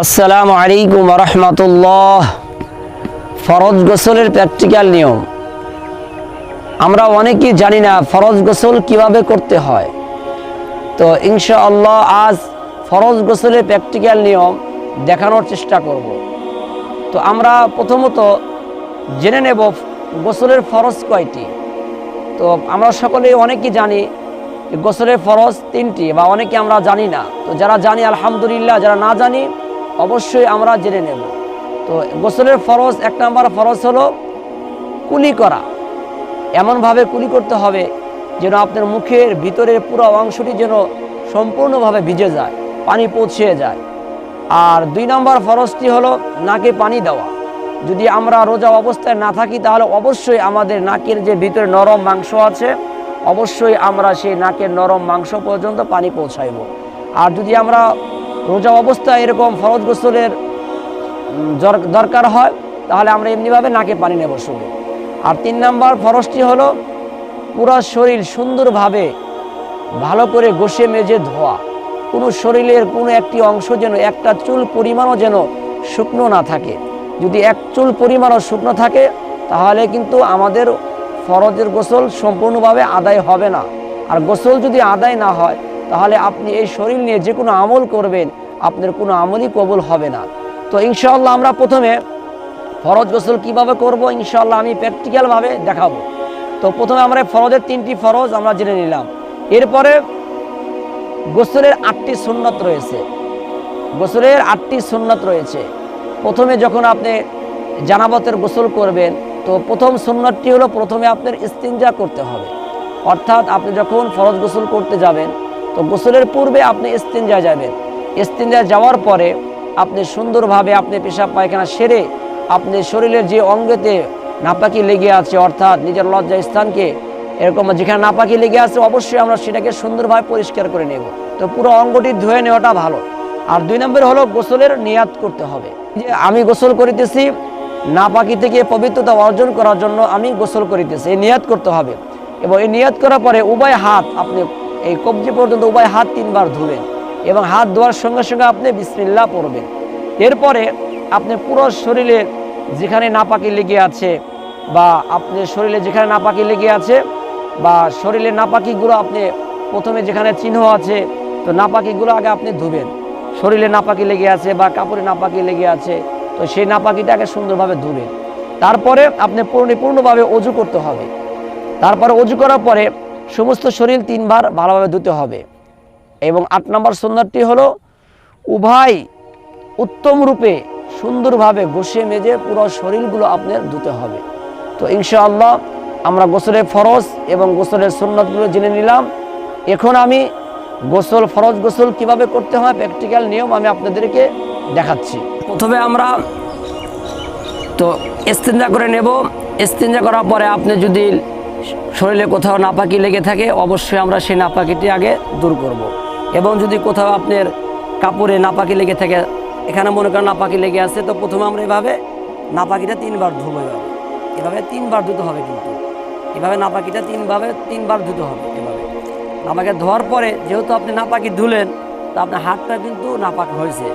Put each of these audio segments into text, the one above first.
আসসালামু আলাইকুম রহমতুল্লাহ। ফরজ গোসলের প্র্যাকটিক্যাল নিয়ম। আমরা অনেকেই জানি না ফরজ গোসল কীভাবে করতে হয়। তো ইনশাআল্লাহ আজ ফরজ গোসলের প্র্যাকটিক্যাল নিয়ম দেখানোর চেষ্টা করব। তো আমরা প্রথমত জেনে নেব গোসলের ফরজ কয়টি। তো আমরা সকলে অনেকেই জানি গোসলের ফরজ তিনটি বা অনেকে আমরা জানি না। তো যারা জানি, আলহামদুলিল্লাহ, যারা না জানি অবশ্যই আমরা জেনে নেব। তো গোসলের ফরজ, এক নম্বর ফরজ হলো কুলি করা। এমনভাবে কুলি করতে হবে যেন আপনার মুখের ভিতরের পুরো অংশটি যেন সম্পূর্ণভাবে ভিজে যায়, পানি পৌঁছিয়ে যায়। আর দুই নম্বর ফরজটি হলো নাকে পানি দেওয়া। যদি আমরা রোজা অবস্থায় না থাকি, তাহলে অবশ্যই আমাদের নাকের যে ভিতরে নরম মাংস আছে, অবশ্যই আমরা সেই নাকের নরম মাংস পর্যন্ত পানি পৌঁছাইব। আর যদি আমরা রোজা অবস্থায় এরকম ফরজ গোসলের দরকার হয়, তাহলে আমরা এমনিভাবে নাকে পানি নেব শুধু আর তিন নম্বর ফরজটি হলো পুরো শরীর সুন্দরভাবে ভালো করে ঘষে মেজে ধোয়া। কোনো শরীরের কোনো একটি অংশ যেন একটা চুল পরিমাণও যেন শুকনো না থাকে। যদি এক চুল পরিমাণও শুকনো থাকে, তাহলে কিন্তু আমাদের ফরজের গোসল সম্পূর্ণভাবে আদায় হবে না। আর গোসল যদি আদায় না হয়, তাহলে আপনি এই শরীর নিয়ে যে কোনো আমল করবেন আপনার কোনো আমলই কবুল হবে না। তো ইনশাআল্লাহ আমরা প্রথমে ফরজ গোসল কীভাবে করব, ইনশাআল্লাহ আমি প্র্যাকটিক্যালভাবে দেখাবো। তো প্রথমে আমরা ফরজের তিনটি ফরজ আমরা জেনে নিলাম। এরপরে গোসলের আটটি সুন্নত রয়েছে। গোসলের আটটি সুন্নত রয়েছে। প্রথমে যখন আপনি জানাবতের গোসল করবেন, তো প্রথম সুন্নতটি হলো প্রথমে আপনার ইস্তিনজা করতে হবে। অর্থাৎ আপনি যখন ফরজ গোসল করতে যাবেন, তো গোসলের পূর্বে আপনি ইস্তিনজা যাবেন। ইস্তিনজা যাওয়ার পরে আপনি সুন্দরভাবে আপনি পেশাব পায়খানা সেরে আপনি শরীরের যে অঙ্গেতে নাপাকি লেগে আছে, অর্থাৎ নিজের লজ্জা স্থানকে এরকম যেখানে নাপাকি লেগে আছে, অবশ্যই আমরা সেটাকে সুন্দরভাবে পরিষ্কার করে নেব। তো পুরো অঙ্গটি ধুয়ে নেওয়াটা ভালো। আর দুই নম্বর হলো গোসলের নিয়াত করতে হবে। যে আমি গোসল করিতেছি, নাপাকি থেকে পবিত্রতা অর্জন করার জন্য আমি গোসল করিতেছি, এই নিয়াত করতে হবে। এবং এই নিয়াত করার পরে উভয় হাত আপনি এই কবজি পর্যন্ত উভয় হাত তিনবার ধুবেন এবং হাত ধোয়ার সঙ্গে সঙ্গে আপনি বিসমিল্লাহ পড়বেন। এরপরে আপনি পুরো শরীরে যেখানে নাপাকি লেগে আছে বা আপনি শরীরে যেখানে নাপাকি লেগে আছে বা শরীরে নাপাকিগুলো আপনি প্রথমে যেখানে চিহ্ন আছে, তো নাপাকিগুলো আগে আপনি ধুবেন। শরীরে নাপাকি লেগে আছে বা কাপড়ে নাপাকি লেগে আছে, তো সেই নাপাকিটাকে সুন্দরভাবে ধুবেন। তারপরে আপনি পরিপূর্ণভাবে অজু করতে হবে। তারপরে অজু করার পরে সমস্ত শরীর তিনবার ভালোভাবে ধুতে হবে। এবং আট নম্বর সুন্দরটি হলো, উভয় উত্তম রূপে সুন্দরভাবে ঘষে মেজে পুরো শরীরগুলো আপনার ধুতে হবে। তো ইনশাআল্লাহ আমরা গোসলের ফরজ এবং গোসলের সুন্নতগুলো জেনে নিলাম। এখন আমি গোসল ফরজ গোসল কীভাবে করতে হয়, প্র্যাকটিক্যাল নিয়ম আমি আপনাদেরকে দেখাচ্ছি। প্রথমে আমরা তো ইস্তেঞ্জা করে নেব। ইস্তেঞ্জা করার পরে আপনি যদি শরীরে কোথাও নাপাকি লেগে থাকে, অবশ্যই আমরা সেই নাপাকিটি আগে দূর করব। এবং যদি কোথাও আপনার কাপড়ে নাপাকি লেগে থাকে, এখানে মনে করেন নাপাকি লেগে আছে, তো প্রথমে আমরা এভাবে নাপাকিটা তিনবার ধুবো এভাবে। এভাবে তিনবার ধুতে হবে কিন্তু। এভাবে নাপাকিটা তিনভাবে, তিনবার ধুতে হবে এভাবে। নাপাকে ধোয়ার পরে যেহেতু আপনি নাপাকি ধুলেন, তো আপনার হাতটা কিন্তু নাপাক হয়েছে।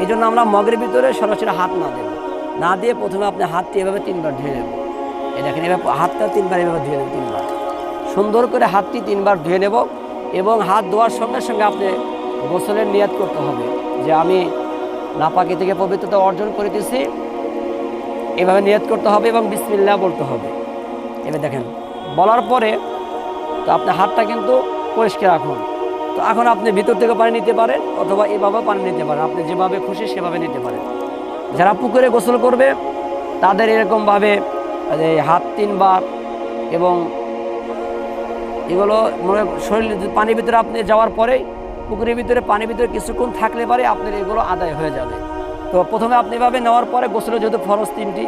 এই জন্য আমরা মগের ভিতরে সরাসরি হাত না দেবো। না দিয়ে প্রথমে আপনি হাতটি এভাবে তিনবার ধুয়ে নেব দেখেন, এভাবে হাতটা তিনবার এভাবে ধুয়ে নেব তিনবার। সুন্দর করে হাতটি তিনবার ধুয়ে নেব। এবং হাত ধোয়ার সঙ্গে সঙ্গে আপনি গোসলের নিয়াত করতে হবে যে আমি নাপাকি থেকে পবিত্রতা অর্জন করিতেছি এভাবে নিয়াত করতে হবে এবং বিসমিল্লাহ বলতে হবে। এবার দেখেন, বলার পরে তো আপনার হাতটা কিন্তু পরিষ্কার রাখুন। তো এখন আপনি ভিতর থেকে পানি নিতে পারেন অথবা এভাবে পানি নিতে পারেন। আপনি যেভাবে খুশি সেভাবে নিতে পারেন। যারা পুকুরে গোসল করবে, তাদের এরকমভাবে হাত তিনবার এবং এগুলো মনে শরীর পানির ভিতরে আপনি যাওয়ার পরেই পুকুরের ভিতরে পানির ভিতরে কিছুক্ষণ থাকলে পারে আপনার এগুলো আদায় হয়ে যাবে। তো প্রথমে আপনি এভাবে নেওয়ার পরে গোসলের যেহেতু ফরজ তিনটি,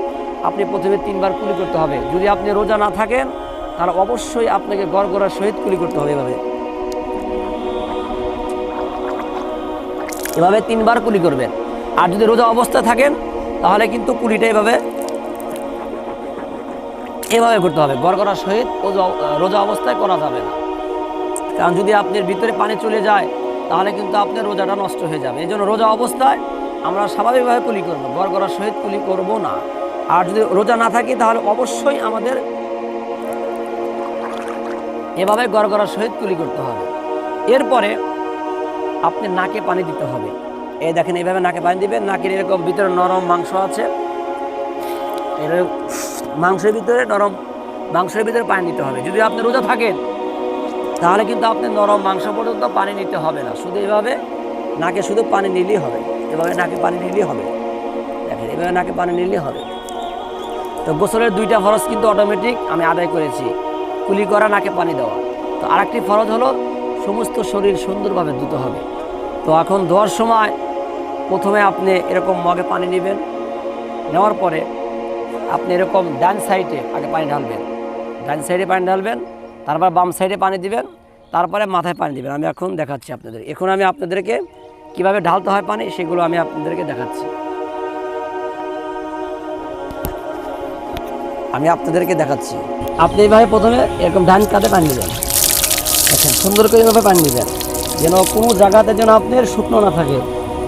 আপনি প্রথমে তিনবার কুলি করতে হবে। যদি আপনি রোজা না থাকেন, তাহলে অবশ্যই আপনাকে গড় গড়ার সহিত কুলি করতে হবে এভাবে। এভাবে তিনবার কুলি করবেন। আর যদি রোজা অবস্থায় থাকেন, তাহলে কিন্তু কুলিটা এভাবে এভাবে করতে হবে। গড়গড়া সহিত রোজা- অবস্থায় করা যাবে না। কারণ যদি আপনার ভিতরে পানি চলে যায়, তাহলে কিন্তু আপনার রোজাটা নষ্ট হয়ে যাবে। এই জন্য রোজা অবস্থায় আমরা স্বাভাবিকভাবে কুলি করব। গড়গড়ার সহিত কুলি করব না। আর যদি রোজা না থাকি, তাহলে অবশ্যই আমাদের এভাবে গড়গড়ার সহিত কুলি করতে হবে। এরপরে আপনি নাকে পানি দিতে হবে। এই দেখেন, এইভাবে নাকে পানি দিবেন। নাকের এরকম ভিতরে নরম মাংস আছে। এর মাংসের ভিতরে নরম, মাংসের ভিতরে পানি নিতে হবে। যদি আপনি রোজা থাকেন, তাহলে কিন্তু আপনি নরম মাংস পর্যন্ত পানি নিতে হবে না। শুধু এভাবে নাকে শুধু পানি নিলেই হবে। এভাবে নাকে পানি নিলেই হবে। দেখেন, এভাবে নাকে পানি নিলেই হবে। তো গোসলের দুইটা ফরজ কিন্তু অটোমেটিক আমি আদায় করেছি। কুলি করা, নাকে পানি দেওয়া। তো আরেকটি ফরজ হলো, সমস্ত শরীর সুন্দরভাবে ধুতে হবে। তো এখন ধোয়ার সময় প্রথমে আপনি এরকম মগে পানি নেবেন। নেওয়ার পরে আপনি এরকম ডান সাইডে আগে পানি ঢালবেন। ডান সাইডে পানি ঢালবেন, তারপর বাম সাইডে পানি দিবেন, তারপরে মাথায় পানি দিবেন। আমি এখন দেখাচ্ছি আপনাদের। এখন আমি আপনাদেরকে কীভাবে ঢালতে হয় পানি, সেগুলো আমি আপনাদেরকে দেখাচ্ছি। আমি আপনাদেরকে দেখাচ্ছি। আপনি এইভাবে প্রথমে এরকম ডান কাঁধে পানি নেবেন দেখেন, সুন্দর করে এভাবে পানি নেবেন যেন কোনো জায়গাতে যেন আপনার শুকনো না থাকে।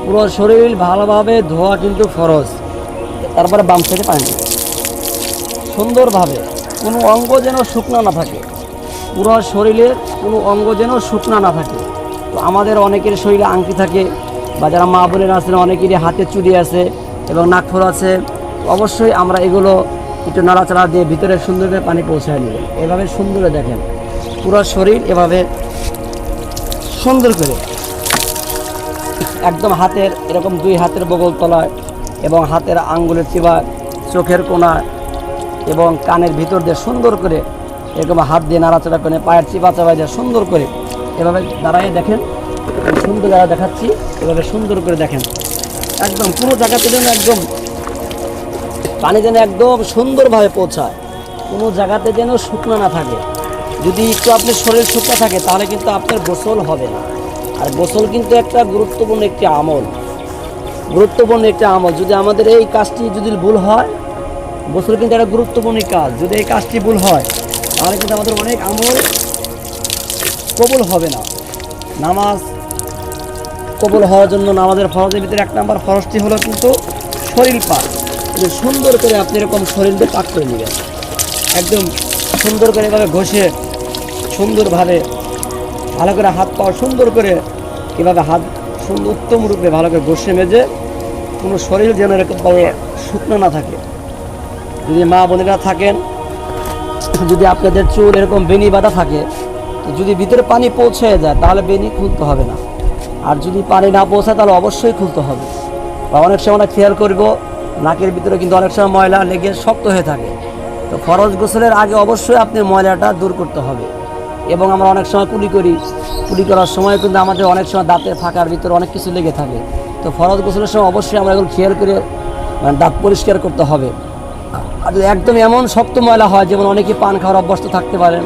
পুরো শরীর ভালোভাবে ধোয়া কিন্তু ফরজ। তারপরে বাম সাইডে পানি নেবেন সুন্দরভাবে কোনো অঙ্গ যেন শুকনো না থাকে। পুরো শরীরের কোনো অঙ্গ যেন শুকনো না থাকে। তো আমাদের অনেকের শরীরে আংটি থাকে বা যারা মা বোনের আছেন, অনেকেরই হাতে চুড়ি আছে এবং নাকফোর আছে। অবশ্যই আমরা এগুলো একটু নাড়াচাড়া দিয়ে ভিতরে সুন্দর করে পানি পৌঁছায় নেবেন এভাবে সুন্দর দেখেন, পুরো শরীর এভাবে সুন্দর করে একদম হাতের, এরকম দুই হাতের বগল তলায় এবং হাতের আঙ্গুলের চিবা, চোখের কোনায় এবং কানের ভিতর দিয়ে সুন্দর করে এরকম হাত দিয়ে নাড়াচাড়া করে, পায়ের চিপা চাপা দিয়ে সুন্দর করে এভাবে দাঁড়ায় দেখেন। সুন্দর যারা দেখাচ্ছি, এভাবে সুন্দর করে দেখেন। একদম পুরো জায়গাতে যেন একদম পানি যেন একদম সুন্দরভাবে পৌঁছায়। কোনো জায়গাতে যেন শুকনো না থাকে। যদি একটু আপনার শরীর শুকনো থাকে, তাহলে কিন্তু আপনার গোসল হবে না। আর গোসল কিন্তু একটা গুরুত্বপূর্ণ একটি আমল। গুরুত্বপূর্ণ একটি আমল। যদি আমাদের এই কাজটি যদি ভুল হয় গোসল কিন্তু একটা গুরুত্বপূর্ণ কাজ। যদি এই কাজটি ভুল হয়, তাহলে কিন্তু আমাদের অনেক আমল কবুল হবে না। নামাজ কবুল হওয়ার জন্য নামাজের ফরজের ভিতরে এক নম্বর ফরজটি হলো কিন্তু শরীর পাক। সুন্দর করে আপনি এরকম শরীরকে পাক করে নেবেন। একদম সুন্দর করে এভাবে ঘষে সুন্দরভাবে ভালো করে হাত পাও সুন্দর করে এভাবে হাত সুন্দর উত্তম রূপে ভালো করে ঘষে মেজে কোনো শরীর যেন এরকমভাবে শুকনো না থাকে। যদি মা বোনেরা থাকেন, যদি আপনাদের চুল এরকম বেনি বাঁধা থাকে, তো যদি ভিতরে পানি পৌঁছে যায়, তাহলে বেনি খুলতে হবে না। আর যদি পানি না পৌঁছায়, তাহলে অবশ্যই খুলতে হবে। বা অনেক সময় আমরা খেয়াল করব, নাকের ভিতরে কিন্তু অনেক সময় ময়লা লেগে শক্ত হয়ে থাকে। তো ফরজ গোসলের আগে অবশ্যই আপনি ময়লাটা দূর করতে হবে। এবং আমরা অনেক সময় কুলি করি। কুলি করার সময় কিন্তু আমাদের অনেক সময় দাঁতের ফাঁকার ভিতরে অনেক কিছু লেগে থাকে। তো ফরজ গোসলের সময় অবশ্যই আমরা এগুলো খেয়াল করে মানে দাঁত পরিষ্কার করতে হবে। আর যদি একদম এমন শক্ত ময়লা হয়, যেমন অনেকে পান খাওয়ার অভ্যস্ত থাকতে পারেন,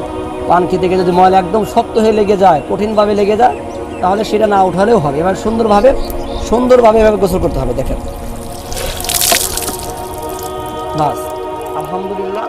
পান খেতে গিয়ে যদি ময়লা একদম শক্ত হয়ে লেগে যায়, কঠিনভাবে লেগে যায়, তাহলে সেটা না উঠালেও হবে। এবার সুন্দরভাবে সুন্দরভাবে এভাবে গোসল করতে হবে, দেখেন। বাস। আলহামদুলিল্লাহ।